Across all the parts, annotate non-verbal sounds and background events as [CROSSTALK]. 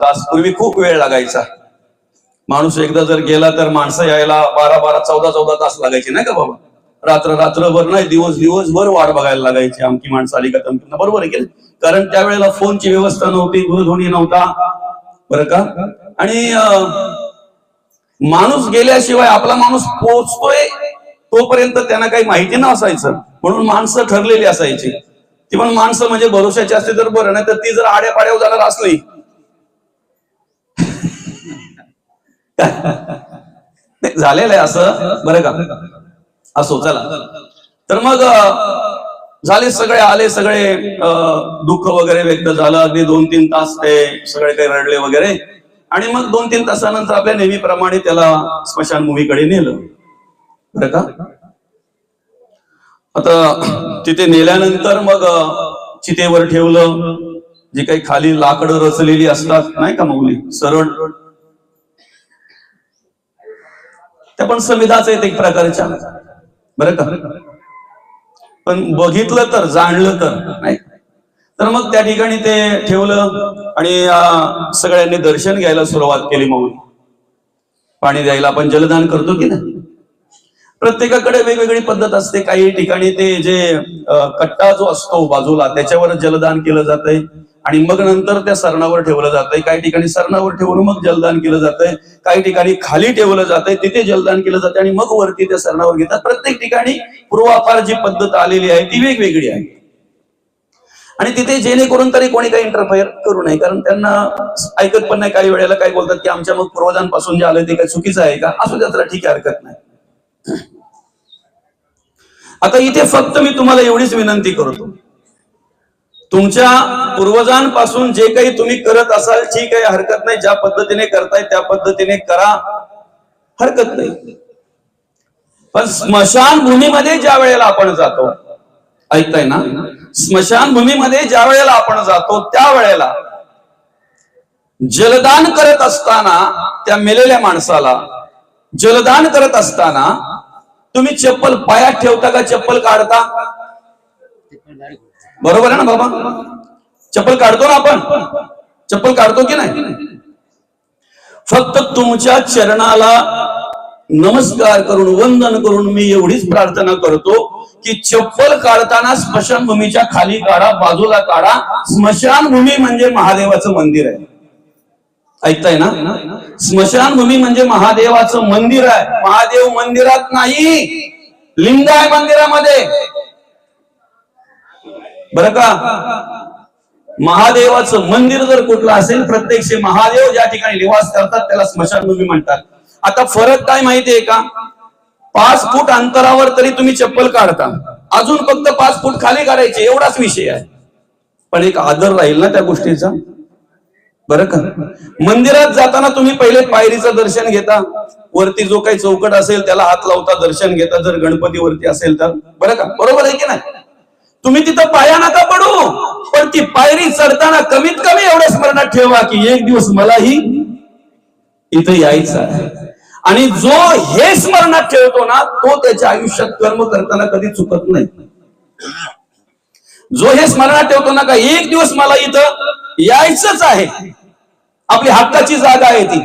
तास पूर्वी खूप वेळ लागायचा. माणूस एकदा जर गेला तर माणसं यायला बारा बारा चौदा चौदा तास लागायचे नाही का बाबा? रात्र रात्रभर नाही दिवस दिवसभर वाट बघायला लागायची आमची माणसं आली का तमकी बरोबर आहे कारण त्यावेळेला फोनची व्यवस्था नव्हती दूरध्वनी नव्हता. बरं का? आणि माणूस गेल्याशिवाय आपला माणूस पोहोचतोय तोपर्यंत त्यांना काही माहिती नसायचं. म्हणून माणसं ठरलेली असायची. ती पण माणसं म्हणजे भरोश्याची असते तर बरं नाही तर ती जर आड्या पाड्यावर जाणार असली नाही, [LAUGHS] झालेलं आहे असं? बरं का? असो चला. तर मग झाले सगळे आले सगळे दुःख वगैरे व्यक्त झालं. अगदी दोन तीन तास ते सगळे काही रडले वगैरे. आणि मग दोन तीन तासानंतर आपल्या नेहमीप्रमाणे त्याला स्मशान भूमीकडे नेलं. बरं का? आता तिथे नेल्यानंतर मग चितेवर ठेवलं. जी काही खाली लाकडं रचलेली असतात नाही का मौली सरळ त्या पण संविधाच आहेत एक प्रकारच्या. बरं का? पण बघितलं तर जाणलं तर नाही? तर मग त्या ठिकाणी ते ठेवलं आणि सगळ्यांनी दर्शन घ्यायला सुरुवात केली मग. पाणी द्यायला आपण जलदान करतो की नाही? प्रत्येकाकडे वेगवेगळी पद्धत असते. काही ठिकाणी ते जे कट्टा जो असतो बाजूला त्याच्यावर जलदान केलं जातंय. आणि मग नंतर त्या सरणावर ठेवलं जातंय. काही ठिकाणी सरणावर ठेवून मग जलदान केलं जातंय. काही ठिकाणी खाली ठेवलं जातंय. तिथे जलदान केलं जातंय आणि मग वरती त्या सरणावर घेतात. प्रत्येक ठिकाणी पूर्वापार जी पद्धत आलेली आहे ती वेगवेगळी आहे. आणि तिथे जेणेकरून तरी कोणी काही इंटरफेअर करू नये. कारण त्यांना ऐकत पण नाही. काही वेळेला काय बोलतात की आमच्या मग पूर्वजांपासून जे आलं ते काही चुकीचं आहे का? असू त्याला ठीक आहे हरकत नाही. आता इथे फक्त मी तुम्हाला एवढीच विनंती करतो. तुमच्या पूर्वजांपासून जे काही तुम्ही करत असाल ठीक आहे हरकत नाही. ज्या पद्धतीने करताय त्या पद्धतीने करा. हरकत नाही. पण स्मशान भूमीमध्ये ज्या वेळेला आपण जातो ऐकताय ना? स्मशान भूमीमध्ये ज्या वेळेला आपण जातो त्या वेळेला जलदान करत असताना त्या मेलेल्या माणसाला जलदान करत असताना तुम्ही चप्पल पायात ठेवता का? चप्पल काढता? बरोबर आहे ना बाबा? चप्पल काढतो ना आपण? चप्पल काढतो की नाही? फक्त तुमच्या चरणाला नमस्कार करून वंदन करून मी एवढीच प्रार्थना करतो की चप्पल काढताना स्मशानभूमीच्या खाली काढा बाजूला काढा. स्मशानभूमी म्हणजे महादेवाचं मंदिर आहे. ऐकताय ना? स्मशानभूमी म्हणजे महादेवाचं मंदिर आहे. महादेव मंदिरात नाही. लिंग आहे मंदिरामध्ये. बरं का? महादेवाचं मंदिर जर कुठलं असेल प्रत्यक्ष महादेव ज्या ठिकाणी निवास करतात त्याला स्मशानभूमी म्हणतात. आता फरक काय माहितीये का? पाच फूट अंतरावर तरी तुम्ही चप्पल काढता. अजून फक्त पाच फूट खाली काढायचे एवढाच विषय आहे. पण एक आदर राहील ना त्या गोष्टीचा? बरं का? मंदिरात जाताना तुम्ही पहिले पायरीचं दर्शन घेता. वरती जो काही चौकट असेल त्याला हात लावता दर्शन घेता जर गणपती वरती असेल तर. बरं का? बरोबर आहे की नाही? तुम्ही तिथं पाया नका पडू. पण ती पायरी चढताना कमीत कमी एवढं स्मरणात ठेवा की एक दिवस मलाही इथं यायचं आहे. आणि जो हे स्मरणात ठेवतो ना तो त्याच्या आयुष्यात कर्म करताना कधी चुकत नाही. जो हे स्मरणात ठेवतो ना का एक दिवस मला इथं यायचंच आहे. आपली हक्काची जागा आहे ती.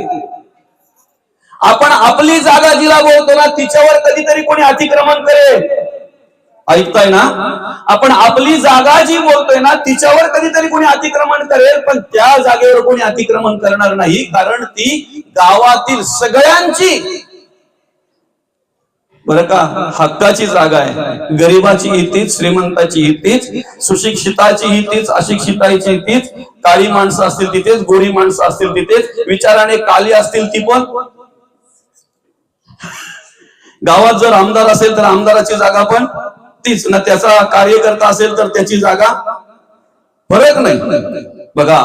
आपण आपली जागा जिला बोलतो ना तिच्यावर कधीतरी कोणी अतिक्रमण करेल. ऐकताय ना? आपण आपली जागा जी बोलतोय ना तिच्यावर कधीतरी कोणी अतिक्रमण करेल पण त्या जागेवर कोणी अतिक्रमण करणार नाही कारण ती गावातील सगळ्यांची बरं का? हक्काची जागा आहे. गरिबाची ही तीच श्रीमंताची ही तीच सुशिक्षिताची ही तीच अशिक्षिताची ही तीच काळी माणसं असतील तिथेच गोरी माणसं असतील तिथेच विचाराने काली असतील ती पण. गावात जर आमदार असेल तर आमदाराची जागा पण तीच. ना त्याचा कार्यकर्ता असेल तर त्याची जागा फरक नाही. बघा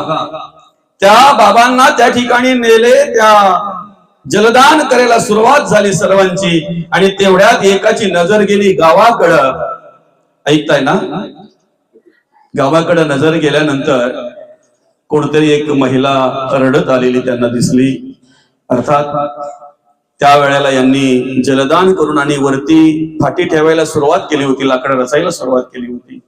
त्या बाबांना त्या ठिकाणी नेले त्या जलदान करायला सुरुवात झाली सर्वांची. आणि तेवढ्यात एकाची नजर गेली गावाकडं. ऐकताय ना? गावाकडं नजर गेल्यानंतर कोणतरी एक महिला रडत आलेली त्यांना दिसली. अर्थात त्या वेळेला यांनी जलदान करून आणि वरती फाटी ठेवायला सुरुवात केली होती लाकडं रचायला सुरुवात केली होती.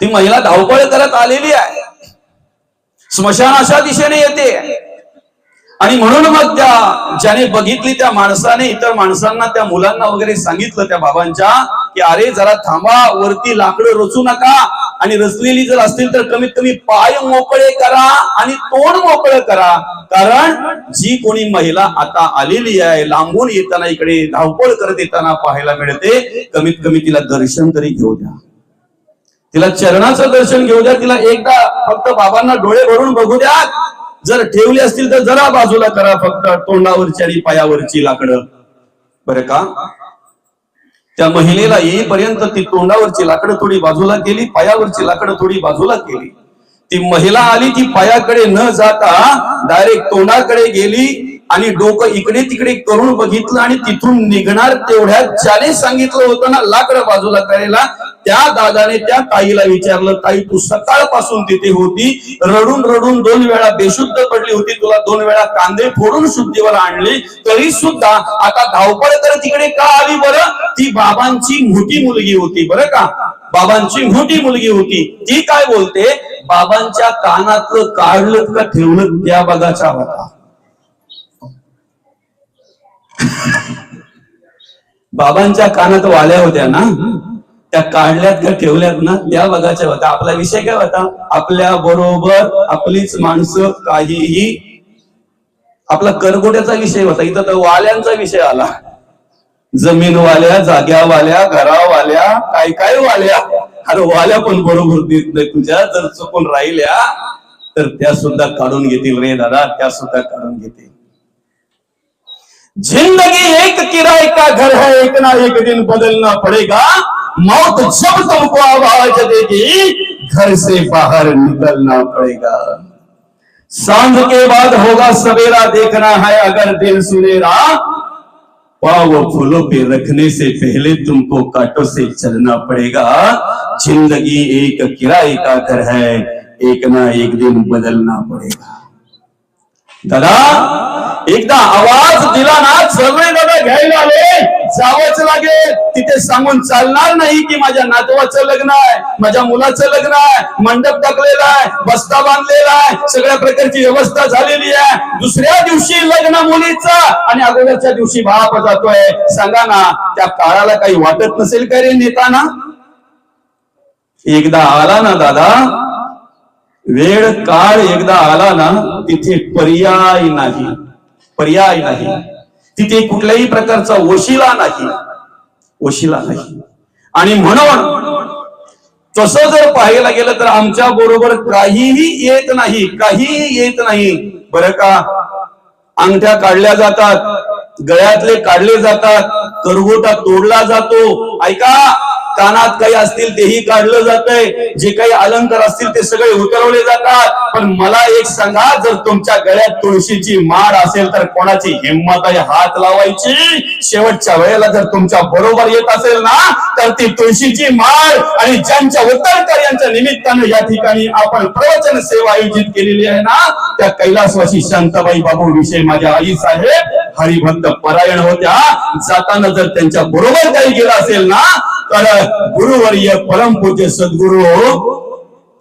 ती महिला धावपळ करत आलेली आहे. स्मशान अशा दिशेने येते. आणि म्हणून मग त्या ज्याने बघितली त्या माणसाने इतर माणसांना त्या मुलांना वगैरे सांगितलं त्या बाबांच्या की अरे जरा थांबा वरती लाकडं रचू नका. आणि रचलेली जर असतील तर कमीत कमी पाय मोकळे करा आणि तोंड मोकळं करा. कारण जी कोणी महिला आता आलेली आहे लांबून येताना इकडे धावपळ करत येताना पाहायला मिळते कमीत कमी तिला दर्शन तरी घेऊ द्या. तिला चरणाचं दर्शन घेऊ द्या. तिला एकदा फक्त बाबांना डोळे भरून बघू द्या. जर ठेवली असतील तर जरा बाजूला करा फक्त तोंडावरची आणि पायावरची लाकडं. बरं का? त्या महिलेला येईपर्यंत ती तोंडावरची लाकडं थोडी बाजूला केली पायावरची लाकडं थोडी बाजूला केली. ती महिला आली ती पायाकडे न जाता डायरेक्ट तोंडाकडे गेली आणि डोकं इकडे तिकडे करून बघितलं आणि तिथून निघणार तेवढ्यात ज्याने सांगितलं होतं ना लाकडं बाजूला करायला त्या दादाने त्या ताईला विचारलं ताई तू सकाळपासून तिथे होती रडून रडून दोन वेळा बेशुद्ध पडली होती तुला दोन वेळा कांदे फोडून शुद्धीवर आणले तरी सुद्धा आता धावपळ तर तिकडे का आली बरं? ती बाबांची मोठी मुलगी होती बरं का? बाबांची मोठी मुलगी होती. ती काय बोलते? बाबांच्या कानातलं काढलं का ठेवलं त्या बघाच्या होता. बाबांच्या कानात वाल्या होत्या ना? त्या काढल्यात का ठेवल्यात ना? त्या बघाच्या होत्या आपला विषय काय होता? आपल्या बरोबर आपलीच माणसं काहीही आपला करगोट्याचा विषय होता. इथं तर वाल्यांचा विषय आला. जमीन वाल्या जाग्या वाल्या घरावाल्या काय काय वाल्या. अरे वाल्या पण बरोबर देत नाही तुझ्या. जर चुकून राहिल्या तर त्या सुद्धा काढून घेतील रे दादा. त्या सुद्धा काढून घेतील. ज़िंदगी एक किराए का घर है, एक ना एक दिन बदलना पड़ेगा। मौत जब तुमको आवाज़ देगी, घर से बाहर निकलना पड़ेगा। साँझ के बाद होगा सवेरा, देखना है अगर दिन सुनेरा। पाव फूलों पे रखने से पहले तुमको कांटों से चलना पड़ेगा। ज़िंदगी एक किराए का घर है, एक ना एक दिन बदलना पड़ेगा। दादा एकदा आवाज दिला ना सगळे दादा घ्यायला आले. जावंच लागेल. तिथे सांगून चालणार नाही की माझ्या नातवाचं लग्न आहे माझ्या मुलाचं लग्न आहे मंडप टाकलेला आहे बस्ता बांधलेला आहे सगळ्या प्रकारची व्यवस्था झालेली आहे. दुसऱ्या दिवशी लग्न मुलीचं आणि अगोदरच्या दिवशी बाप जातोय. सांगा ना त्या काळाला काही वाटत नसेल का रे नेताना? एकदा आला ना दादा वेळ काळ एकदा आला ना तिथे पर्याय नाही. पर्याय नाही. तिथे कुठल्याही प्रकारचा वशिला नाही. वशिला नाही. आणि म्हणून तसं जर पाहायला गेलं तर आमच्या बरोबर काहीही येत नाही काहीही येत नाही. बरं का? अंगठ्या काढल्या जातात गळ्यातले काढले जातात करगोटा तोडला जातो. ऐका कानात काही असतील तेही काढलं जातंय. जे काही अलंकार असतील ते सगळे उतरवले जातात. पण मला एक सांगा जर तुमच्या गळ्यात तुळशीची माळ असेल तर कोणाची हिंमत आहे हात लावायची? शेवटच्या वेळेला जर तुमच्या बरोबर येत असेल ना तर ती तुळशीची माळ आणि ज्यांच्या उत्तरकर यांच्या निमित्तानं या ठिकाणी आपण प्रवचन सेवा आयोजित केलेली आहे ना त्या कैलासवासी शांताबाई बाबू विषयी माझ्या आई साहेब हरिभक्त परायण होत्या. जाताना जर त्यांच्या बरोबर काही गेलं असेल ना तर गुरुवर्य परमपूज्य सद्गुरु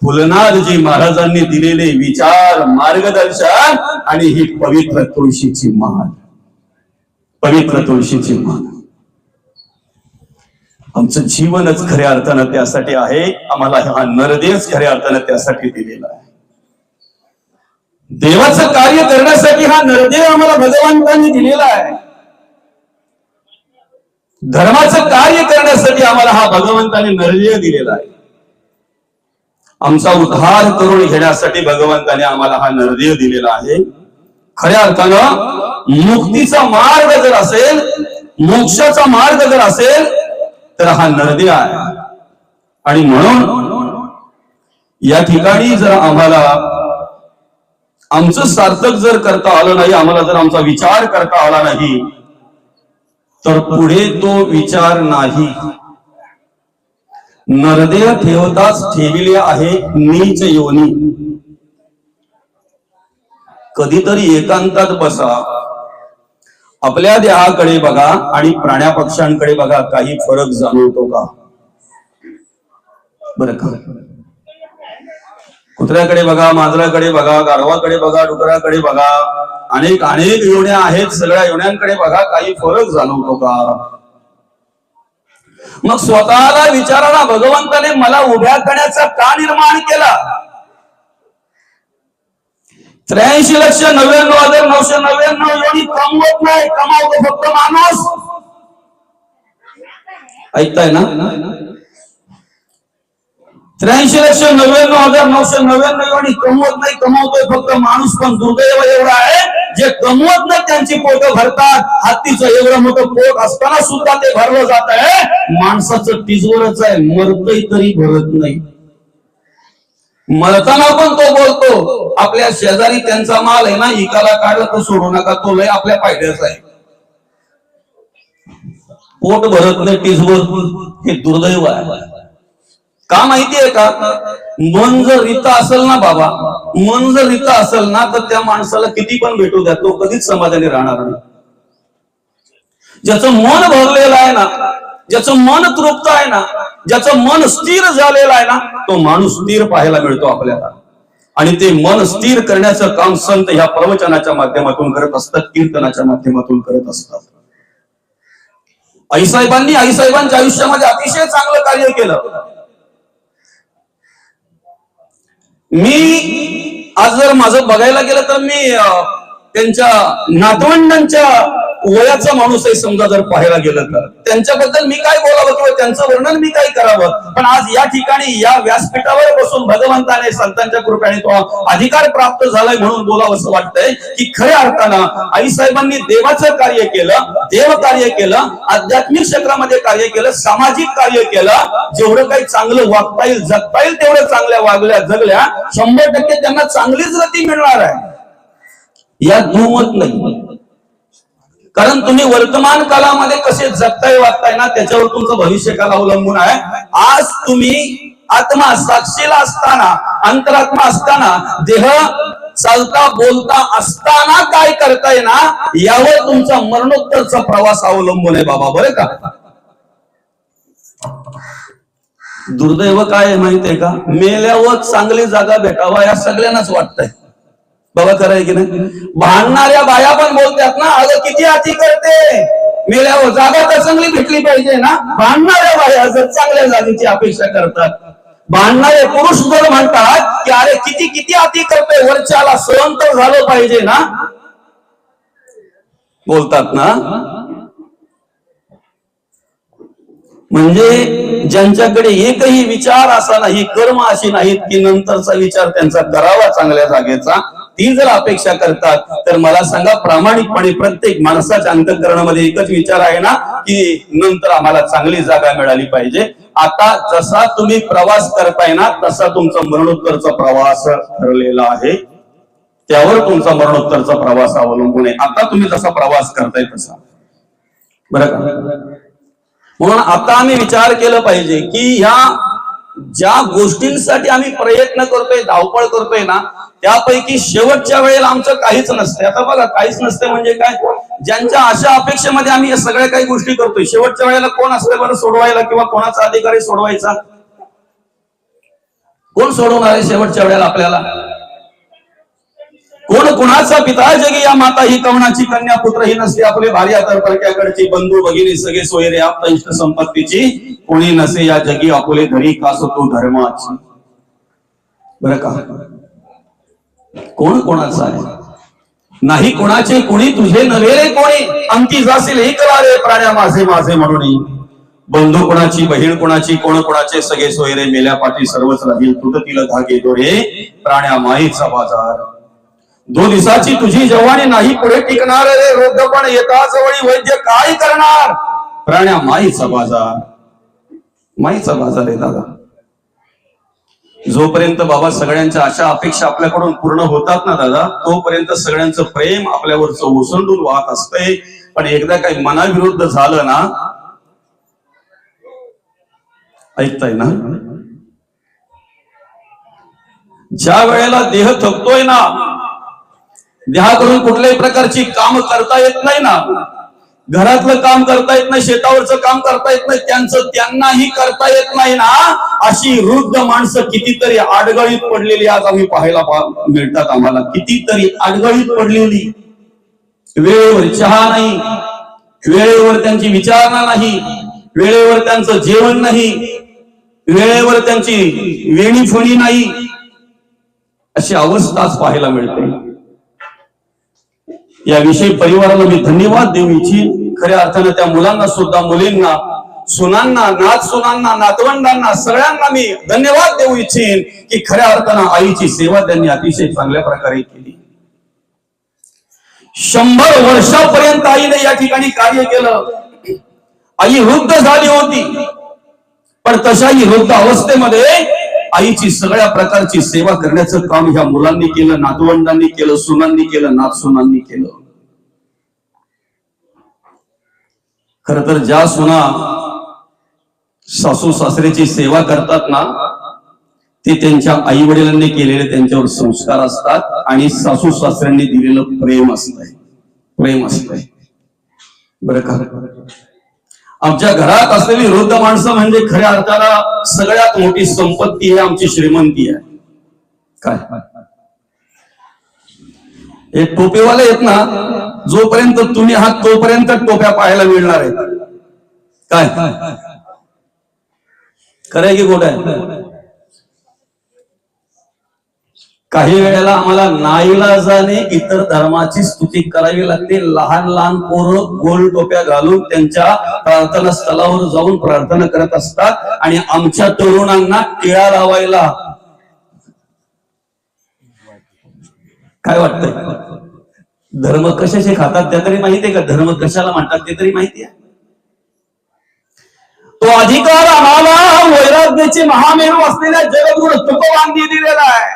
फुलनाथजी महाराजांनी दिलेले विचार मार्गदर्शन आणि ही पवित्र तुळशीची मान पवित्र तुळशीची मान आमचं जीवनच खऱ्या अर्थानं त्यासाठी आहे. आम्हाला हा नरदेश खऱ्या अर्थानं त्यासाठी दिलेला आहे. देवाचं कार्य करण्यासाठी हा नरदेव आम्हाला भगवंतांनी दिलेला आहे. धर्माचं कार्य करण्यासाठी आम्हाला हा भगवंताने नरदेव दिलेला आहे. आमचा उद्धार करून घेण्यासाठी भगवंताने आम्हाला हा नरदेव दिलेला आहे. खऱ्या अर्थानं मुक्तीचा मार्ग जर असेल मोक्षाचा मार्ग जर असेल तर हा नर्दय आहे. आणि म्हणून या ठिकाणी जर आम्हाला आमचं सार्थक जर करता आलं नाही आम्हाला जर आमचा विचार करता आला नाही तर पुढे तो विचार नाही. नरदेह ठेवताच ठेविले आहे नीच योनी. कधीतरी एकांतात बसा. आपल्या देहाकडे बघा आणि प्राण्या पक्ष्यांकडे बघा काही फरक जाणवतो का? बरं का? कुत्र्याकडे बघा मांजराकडे बघा गाढवाकडे बघा डुकराकडे बघा. अनेक अनेक योन्या आहेत सगळ्या योन्यांकडे बघा काही फरक जाणवतो का? मग स्वतःला विचाराला भगवंताने मला उभ्या करण्याचा का निर्माण केला? त्र्याऐंशी लक्ष नव्याण्णव हजार नऊशे नव्याण्णव योनी कमवत नाही कमावतो फक्त माणूस. ऐकताय ना? त्र्याऐंशी लक्ष नव्याण्णव हजार नऊशे नव्याण्णव आणि कमवत नाही कमवतोय फक्त माणूस पण दुर्दैव एवढं आहे जे कमवत नाही त्यांची पोट भरतात. हत्तीचं एवढं मोठं पोट असताना सुद्धा ते भरलं जात आहे. माणसाचं तिजवरच आहे मरतय तरी भरत नाही. मरताना पण तो बोलतो आपल्या शेजारी त्यांचा माल आहे ना इकाला काढला तर सोडू नका तो लय आपल्या फायद्याचा आहे. पोट भरत नाही तिजवर हे दुर्दैव आहे. का माहितीये का? मन जर रित असेल ना बाबा मन जर रित असेल ना तर त्या माणसाला किती पण भेटू द्या तो कधीच समाधानी राहणार नाही. ज्याचं मन भरलेलं आहे ना ज्याचं मन तृप्त आहे ना ज्याचं मन स्थिर झालेलं आहे ना तो माणूस स्थिर पाहायला मिळतो आपल्याला. आणि ते मन स्थिर करण्याचं काम संत ह्या प्रवचनाच्या माध्यमातून करत असतात कीर्तनाच्या माध्यमातून करत असतात. आईसाहेबांनी आईसाहेबांच्या आयुष्यामध्ये अतिशय चांगलं कार्य केलं. मी आज जर माझं बघायला गेलं तर मी त्यांच्या नातवंडांच्या वयाचा माणूस आहे समजा जर पाहायला गेलं तर. त्यांच्याबद्दल मी काय बोलावं किंवा त्यांचं वर्णन मी काय करावं? पण आज या ठिकाणी या व्यासपीठावर बसून भगवंताने संतांच्या कृपेने तो अधिकार प्राप्त झालाय म्हणून बोलावं असं वाटतंय की खऱ्या अर्थानं आईसाहेबांनी देवाचं कार्य केलं देव कार्य केलं आध्यात्मिक क्षेत्रामध्ये कार्य केलं सामाजिक कार्य केलं जेवढं काही चांगलं वागता येईल जगता येईल तेवढं चांगल्या वागल्या जगल्या शंभर टक्के त्यांना चांगलीच गती मिळणार आहे. यात दुमत नाही. कारण तुम्ही वर्तमान कालामध्ये कसे जगताय वागताय ना त्याच्यावर तुमचं भविष्य काल अवलंबून आहे. आज तुम्ही आत्मा साक्षीला असताना अंतरात्मा असताना देह चालता बोलता असताना काय करताय ना यावर तुमचा मरणोत्तरचा प्रवास अवलंबून आहे बाबा बरे का? दुर्दैव काय आहे माहितीये का? मेल्यावर चांगली जागा भेटावा या सगळ्यांनाच वाटतंय. बाबा आहे की नाही? भांडणाऱ्या बाया पण बोलतात ना अगं किती अति करते. मेल्यावर हो, जागा तर चांगली भेटली पाहिजे ना. भांडणाऱ्या बाया जर चांगल्या जागेची अपेक्षा करतात. भांडणारे पुरुष जर म्हणतात की अरे किती किती अति करते वरच्याला सहन तर झालं पाहिजे ना. बोलतात ना. म्हणजे ज्यांच्याकडे एकही विचार असा नाही कर्म अशी नाहीत की नंतरचा विचार त्यांचा करावा चांगल्या जागेचा. ती जर अपेक्षा करतात तर मला सांगा प्रामाणिकपणे प्रत्येक माणसाच्या अंतकरणामध्ये एकच विचार आहे ना की नंतर आम्हाला चांगली जागा मिळाली पाहिजे. आता जसा तुम्ही प्रवास करताय ना तसा तुमचा मरणोत्तरचा प्रवास ठरलेला आहे. त्यावर तुमचा मरणोत्तरचा प्रवास अवलंबून आहे. आता तुम्ही जसा प्रवास करताय तसा. बरं का? म्हणून आता आम्ही विचार केलं पाहिजे की ह्या ज्या गोष्टींसाठी आम्ही प्रयत्न करतोय धावपळ करतोय ना त्यापैकी शेवटच्या वेळेला आमचं काहीच नसतं आता बघा काहीच नसतंय म्हणजे काय? ज्यांच्या अशा अपेक्षेमध्ये आम्ही या सगळ्या काही गोष्टी करतोय. शेवटच्या वेळेला कोण असलं बरं सोडवायला किंवा कोणाचा अधिकारी सोडवायचा? कोण सोडवणार आहे शेवटच्या वेळेला आपल्याला? कोण कुणाचा पिता जगी या माता ही कवणाची कन्या पुत्र ही नसते. आपले भारी तर परक्याकडची बंधू भगिनी सगळे सोयरे आप इष्ट संपत्तीची कोणी नसे या जगी आपले घरी कास तो धर्माची. बरं का? कोण कोणाचा आहे? नाही कोणाचे कोणी तुझे नव्हे रे कोणी. अंती जाशील हे करा रे प्राण्या माझे माझे म्हणून. बंधू कोणाची बहीण कोणाची कोण कोणाचे सगळे सोयरे मेल्या पाठी सर्वच राहील तुटतील धागे दोरे प्राण्या माईचा बाजार. दो दिवसाची तुझी जवानी नाही पुढे टिकणार रे. वृद्ध पण येता जवळी वैद्य काय करणार? प्राण्या माईचा बाजार. माईचा बाजार आहे दादा. जोपर्यंत बाबा सगळ्यांच्या अशा अपेक्षा आपल्याकडून पूर्ण होतात ना दादा तोपर्यंत सगळ्यांचं प्रेम आपल्यावरचं ओसंडून वाहत असतंय. पण एकदा काही मनाविरुद्ध झालं ना ऐकताय ना? ज्या वेळेला देह थकतोय ना देहाकडून कुठल्याही प्रकारची काम करता येत नाही ना घरातलं काम करता येत नाही शेतावरचं काम करता येत नाही त्यांचं त्यांनाही करता येत नाही ना अशी वृद्ध माणसं कितीतरी आडगळीत पडलेली आज आम्ही पाहायला पा- मिळतात आम्हाला. कितीतरी आडगळीत पडलेली. वेळेवर चहा नाही. वेळेवर त्यांची विचारणा नाही. वेळेवर त्यांचं जेवण नाही. वेळेवर त्यांची वेणीफणी नाही. अशी अवस्थाच पाहायला मिळते. याविषयी परिवाराला मी धन्यवाद देऊ इच्छित खऱ्या अर्थानं त्या मुलांना सुद्धा मुलींना सुनांना नात सुनांना नातवंडांना सगळ्यांना मी धन्यवाद देऊ इच्छिन की खऱ्या अर्थानं आईची सेवा त्यांनी अतिशय चांगल्या प्रकारे केली. शंभर वर्षापर्यंत आईने या ठिकाणी कार्य केलं. आई वृद्ध झाली होती. पण तशाही वृद्ध अवस्थेमध्ये आईची सगळ्या प्रकारची सेवा करण्याचं काम ह्या मुलांनी केलं नातवंडांनी केलं सुनांनी केलं नातसुनांनी केलं. खर तर ज्या सुना सासू सासऱ्याची सेवा करतात ना ते त्यांच्या आई वडिलांनी केलेले त्यांच्यावर संस्कार असतात आणि सासू सासऱ्यांनी दिलेलं प्रेम असतंय. प्रेम असतंय. बरं का? आमच्या घरात असलेली वृद्ध माणसं म्हणजे खऱ्या अर्थाला सगळ्यात मोठी संपत्ती आहे आमची श्रीमंती आहे. काय? हे टोपेवाले आहेत ना जोपर्यंत तुम्ही आहात तोपर्यंत टोप्या पाहायला मिळणार आहेत. काय? खरंय की गोड आहे? काही वेळेला आम्हाला नाईलाजाने इतर धर्माची स्तुती करावी लागते. लहान लहान पोरं गोल टोप्या घालून त्यांच्या प्रार्थना स्थळावर जाऊन प्रार्थना करत असतात. आणि आमच्या तरुणांना टिळा लावायला. काय वाटतंय? धर्म कशाचे खातात? त्या तरी माहितीये का? धर्म कशाला म्हणतात ते तरी माहिती आहे. तो अधिकार आम्हाला श्रद्धेचे महामेरू असलेल्या जगद्गुरु तुकोबांनी दिलेला आहे.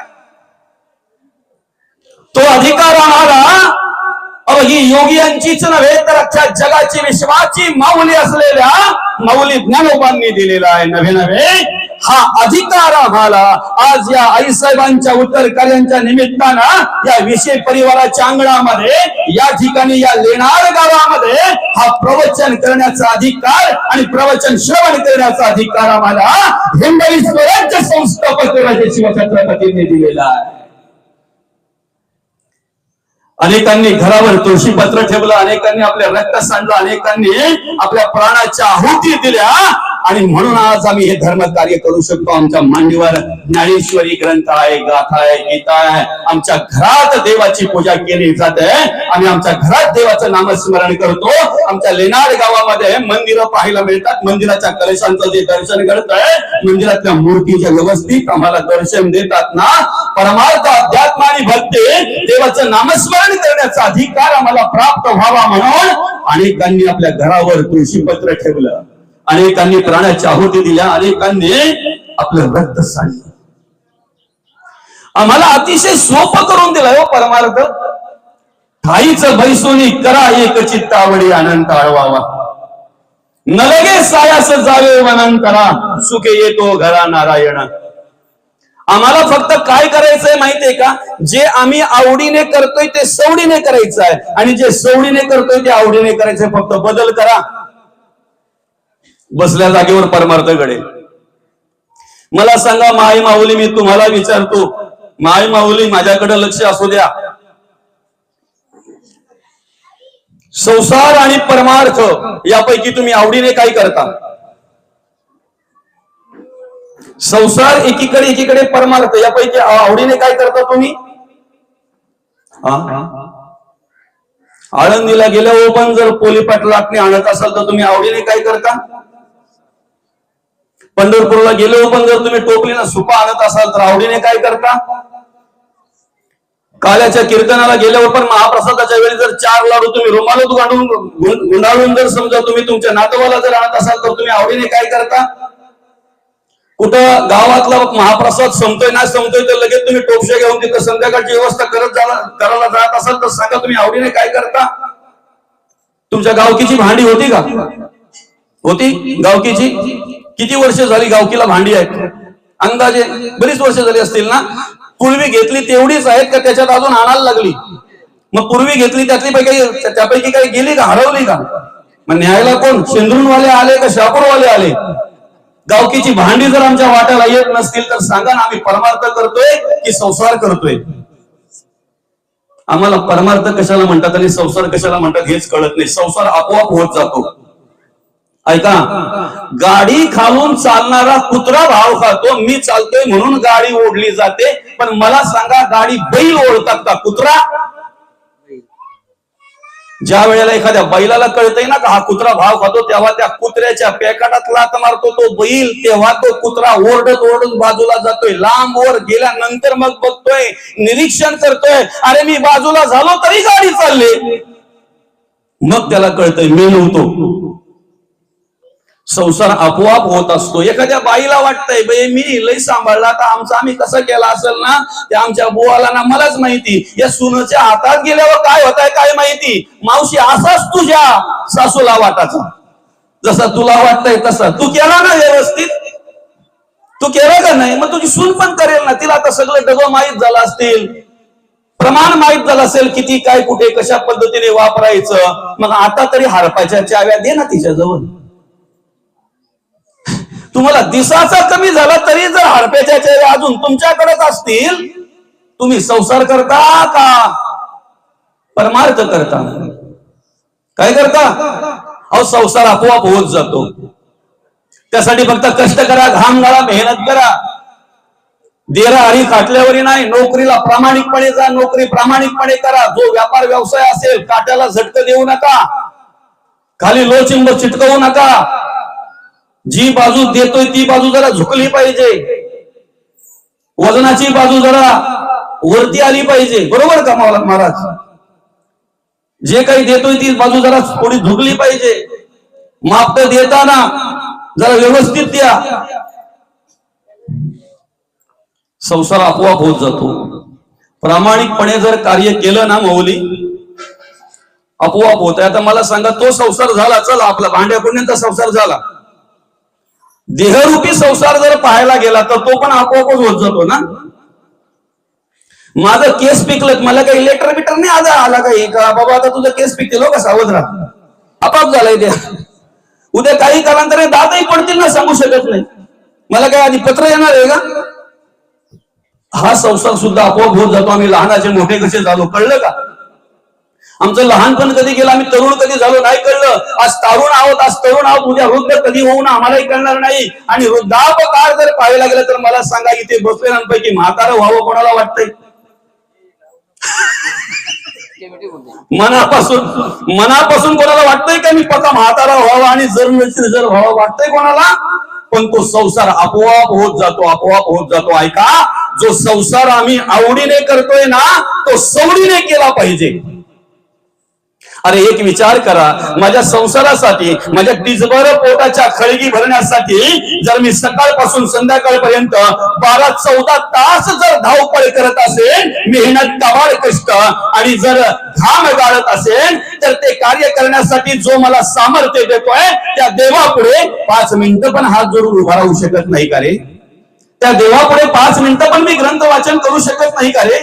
तो अधिकार आम्हाला अहो ही योगीयांचीच नव्हे तर अख्ख्या जगाची विश्वाची माऊली असलेल्या माऊली ज्ञानोबांनी दिलेला आहे. नव्हे नव्हे. हा अधिकार आम्हाला आज या आईसाहेबांच्या उत्तर कार्यांच्या निमित्तानं या विषय परिवाराच्या अंगणामध्ये या ठिकाणी या लेणार गावामध्ये हा प्रवचन करण्याचा अधिकार आणि प्रवचन श्रवण करण्याचा अधिकार आम्हाला हिंदवी स्वराज्य संस्थापक राजे शिवछत्रपतींनी दिलेला आहे. अनेकांनी घरावर तुळशी पत्र ठेवलं अनेकांनी आपल्या रक्त सांडलं अनेकांनी आपल्या प्राणाच्या आहुती दिल्या. आणि म्हणून आज आम्ही हे धर्म कार्य करू शकतो. आमच्या मांडीवर ज्ञानेश्वरी ग्रंथ आहे गाथा आहे गीता आहे. आमच्या घरात देवाची पूजा केली जाते. आम्ही आमच्या घरात देवाचं नामस्मरण करतो. आमच्या लेनाड गावामध्ये मंदिरं पाहायला मिळतात. मंदिराच्या कलशांचं जे दर्शन घडतंय मंदिरातल्या मूर्तीच्या व्यवस्थित आम्हाला दर्शन देतात ना? परमार्थ अध्यात्म आणि भक्ती देवाचं नामस्मरण करण्याचा अधिकार आम्हाला प्राप्त व्हावा म्हणून अनेकांनी आपल्या घरावर तुळशीपत्र ठेवलं. अनेकांनी प्राण्याच्या आहुती दिल्या अनेकांनी आपलं रक्त सांडलं. आम्हाला अतिशय सोपं करून दिलं हो परमार्थ. ठाईच बैसोनी करा एक चित्तावडी अनंत आळवावा. नलगे सायास जावे वनंतरा सुखे येतो घरा नारायण. आम्हाला फक्त काय करायचंय माहितीये का? जे आम्ही आवडीने करतोय ते सवडीने करायचं आहे आणि जे सवडीने करतोय ते आवडीने करायचंय फक्त बदल करा. बसल्या जागेवर परमार्थ घडेल. मला सांगा माई माऊली मी तुम्हाला विचारतो. माई माऊली माझ्याकडे लक्ष असू द्या. संसार आणि परमार्थ यापैकी तुम्ही आवडीने काय करता? संसार एकीकडे एकीकडे परमार्थ यापैकी आवडीने काय करता तुम्ही? आळंदीला गेल्यावर पण जर पोली पाटलाटने आणत असाल तर तुम्ही आवडीने काय करता? पंढरपूरला गेलो पण जर तुम्ही टोपलीनं सुपा आणत असाल तर आवडीने काय करता? काल्याच्या कीर्तनाला गेल्यावर पण महाप्रसादाच्या वेळी जर चार लाडू तुम्ही रुमालात गांडून गुंडाळून जर समजा तुम्ही तुमच्या नातवाला जर आणत असाल तर तुम्ही आवडीने काय करता? कुठं गावातला महाप्रसाद संपतोय ना संपतोय तर लगेच तुम्ही टोपशे घेऊन तिथं संध्याकाळची व्यवस्था करत करायला जात असाल तर सांगा तुम्ही आवडीने काय करता? तुमच्या गावकीची भांडी होती का? होती? गावकीची? किती वर्ष झाली गावकीला भांडी आहेत? अंदाजे बरीच वर्ष झाली असतील ना? पूर्वी घेतली तेवढीच आहेत का त्याच्यात अजून आणायला लागली? मग पूर्वी घेतली त्यातली पैकी त्यापैकी काही गेली का हरवली का? मग न्यायला कोण? शेंदूरवाले आले का शापूरवाले आले? गावकीची भांडी जर आमच्या वाट्याला येत नसतील तर सांगा ना आम्ही परमार्थ करतोय की संसार करतोय? आम्हाला परमार्थ कशाला म्हणतात आणि संसार कशाला म्हणतात हेच कळत नाही. संसार आपोआप होत जातो. ऐका. गाडी खालून चालणारा कुत्रा भाव खातो. मी चालतोय म्हणून गाडी ओढली जाते. पण मला सांगा गाडी बैल ओढतात का कुत्रा? ज्या वेळेला एखाद्या बैलाला कळतंय ना का हा कुत्रा भाव खातो तेव्हा त्या कुत्र्याच्या पेकाटात लात मारतो तो बैल. तेव्हा तो कुत्रा ओरडत ओरडत बाजूला जातोय. लांब वर गेल्यानंतर मग बघतोय निरीक्षण करतोय. अरे मी बाजूला झालो तरी गाडी चालली. मग त्याला कळतंय मी नव्हतो. संसार आपोआप होत असतो. एखाद्या बाईला वाटतंय बाई मी लय सांभाळला तर आमचा आम्ही कसं केला असेल ना? ते आमच्या बुवाला ना मलाच माहिती या सुनच्या हातात गेल्यावर काय होत आहे काय माहिती? मावशी असाच तुझ्या सासूला वाटाचा जसा तुला वाटतंय तसा. तू केला ना व्यवस्थित? तू केला का नाही? मग तुझी सून पण करेल ना. तिला आता सगळं डबं माहीत झालं असतील. प्रमाण माहीत झालं असेल किती काय कुठे कशा पद्धतीने वापरायचं. मग आता तरी हरपायच्या चाव्या दे ना तिच्या जवळ तुम्हाला दिसाचा कमी झाला तरी जर हडप्याच्या चेहऱ्या अजून तुमच्याकडेच असतील तुम्ही संसार करता का? परमार्थ करता. काय करता? अहो संसार आपोआप होत जातो. त्यासाठी फक्त कष्ट करा घाम गाळा मेहनत करा. देरा हरी काटल्यावरी नाही नोकरीला प्रामाणिकपणे जा नोकरी प्रामाणिकपणे करा. जो व्यापार व्यवसाय असेल काट्याला झटक देऊ नका. खाली लोचिंब चिटकवू नका. जी बाजू देतोय ती बाजू जरा झुकली पाहिजे. वजनाची बाजू जरा वरती आली पाहिजे. बरोबर का मावला महाराज? जे काही देतोय ती बाजू जरा थोडी झुकली पाहिजे. माप देताना जरा व्यवस्थित द्या. संसार आपोआप होत जातो. प्रामाणिकपणे जर कार्य केलं ना मौली आपोआप होत आता मला सांगा तो संसार झाला चला आपला भांड्या संसार झाला. देहरूपी संसार जर पाहायला गेला तर तो पण आपोआपच होत जातो ना? माझं केस पिकलं मला काही लेटर बिटर नाही आला आला काही का? बाबा आता तुझं केस पिकते लोक हो सावध राहा. आपाप झालाय ते. उद्या काही कालांतरे दातही पडतील ना सांगू शकत नाही. मला काय आधी पत्र येणार आहे का? हा संसार सुद्धा आपोआप होत जातो. आम्ही लहानाचे मोठे कसे झालो कळलं का? आमचं लहानपण कधी गेलं आम्ही तरुण कधी झालो नाही कळलं. आज तरुण आहोत आज तरुण आहोत उद्या वृद्ध कधी होऊ ना आम्हालाही कळणार नाही. आणि वृद्धाप काळ जर पाहायला गेलं तर मला सांगा इथे बसलेल्यांपैकी म्हातारं व्हावं कोणाला वाटतंय? मनापासून मनापासून कोणाला वाटतंय का मी पता म्हातारा व्हावा आणि जर नसेल जर व्हावं वाटतंय कोणाला? पण तो संसार आपोआप होत जातो आपोआप होत जातो. ऐका जो संसार आम्ही आवडीने करतोय ना तो सवडीने केला पाहिजे. अरे एक विचार करा माझ्या संसारासाठी माझ्या टिजबर पोटाच्या खळगी भरण्यासाठी जर मी सकाळपासून संध्याकाळपर्यंत बारा चौदा तास जर धावपळ करत असेल मेहनत कबाड कष्ट आणि जर घाम गाळत असेल तर ते कार्य करण्यासाठी जो मला सामर्थ्य देतोय त्या देवापुढे पाच मिनिटं पण हात जोडून उभा राहू शकत नाही का रे? त्या देवापुढे पाच मिनिटं पण मी ग्रंथ वाचन करू शकत नाही का रे?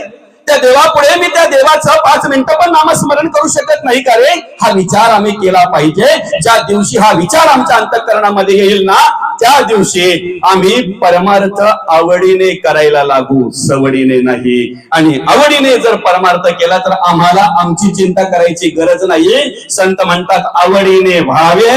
त्या देवापुढे मी त्या देवाचं पाच मिनिटं पण नामस्मरण करू शकत नाही का रे हा विचार आम्ही केला पाहिजे. ज्या दिवशी हा विचार आमच्या अंतकरणामध्ये येईल ना त्या दिवशी आम्ही परमार्थ आवडीने करायला लागू सवडीने नाही. आणि आवडीने जर परमार्थ केला तर आम्हाला आमची चिंता करायची गरज नाही. संत म्हणतात आवडीने व्हावे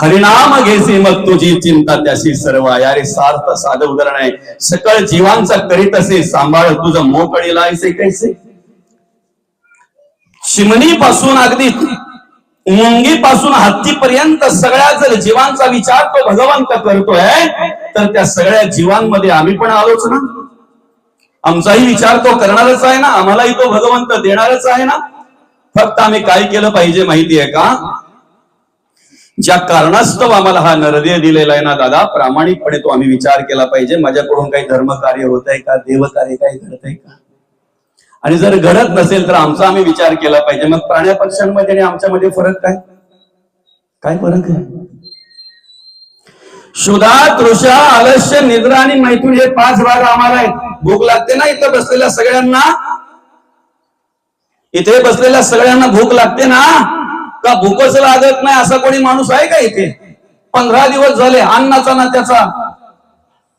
हरिनाम घेसी मग तुझी चिंता त्याशी सर्व. यारे अरे सार्थ साधं उदाहरण आहे. सकळ जीवांचा करीत असे सांभाळ तुझं मोकळीला ऐसे कैसे? चिमणी पासून अगदी मुंगी पासून हत्तीपर्यंत सगळ्या जर जीवांचा विचार तो भगवंत करतोय तर त्या सगळ्या जीवांमध्ये आम्ही पण आलोच ना. आमचाही विचार तो करणारच आहे ना. आम्हालाही तो भगवंत देणारच आहे ना. फक्त आम्ही काय केलं पाहिजे माहिती आहे का? ज्या कारणास्तव आम्हाला हा नरदेह दिलेला आहे ना दादा प्रामाणिकपणे तो आम्ही विचार केला पाहिजे. माझ्याकडून काही धर्म कार्य होत आहे का देवकार्य काही घडत आहे का? आणि जर घडत नसेल तर आमचा आम्ही विचार केला पाहिजे. मग प्राण्या पक्षांमध्ये आणि आमच्यामध्ये फरक काय? काय फरक आहे? शुदा तृषा आलस्य निद्रा आणि मैथून हे पाच भाग आम्हाला आहेत. भूक लागते ना इथं बसलेल्या सगळ्यांना? इथे बसलेल्या सगळ्यांना भूक लागते ना? का भूकच लागत नाही असा कोणी माणूस आहे का इथे? पंधरा दिवस झाले अन्नाचा ना त्याचा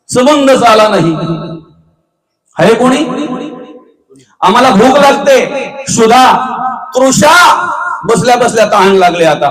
संबंधच आला नाही. आहे कोणी? आम्हाला भूक लागते. सुधा तृषा बसल्या बसल्या तहान लागले आता.